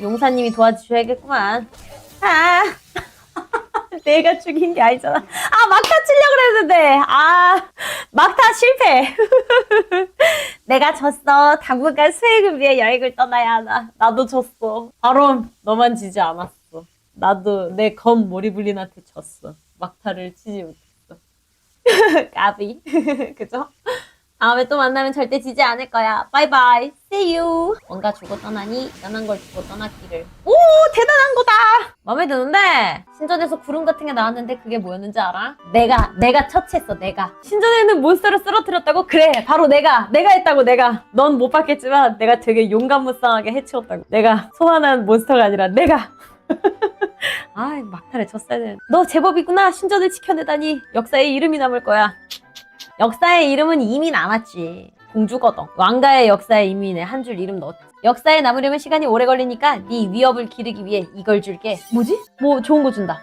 용사님이 도와주셔야겠구만. 아, 내가 죽인 게 아니잖아. 아, 막타 치려고 그랬는데. 아, 막타 실패. 내가 졌어. 당분간 수행을 위해 여행을 떠나야 하나. 나도 졌어. 바로 너만 지지 않았어. 나도 내 검 모리블린한테 졌어. 막타를 치지 못했어. 까비. 그죠? 다음에 또 만나면 절대 지지 않을 거야. 바이바이. See you. 뭔가 주고 떠나니 떠난 걸 주고 떠났기를. 오 대단한 거다. 마음에 드는데 신전에서 구름 같은 게 나왔는데 그게 뭐였는지 알아? 내가 내가 처치했어. 내가 신전에는 몬스터를 쓰러뜨렸다고? 그래 바로 내가 내가 했다고 내가. 넌 못 봤겠지만 내가 되게 용감무쌍하게 해치웠다고. 내가 소환한 몬스터가 아니라 내가. 아 막타를 쳤어야 돼. 너 제법이구나. 신전을 지켜내다니 역사에 이름이 남을 거야. 역사의 이름은 이미 남았지. 공주거든. 왕가의 역사에 이미 내한줄 이름 넣었지. 역사에 남으려면 시간이 오래 걸리니까 네 위협을 기르기 위해 이걸 줄게. 뭐지? 뭐 좋은 거 준다.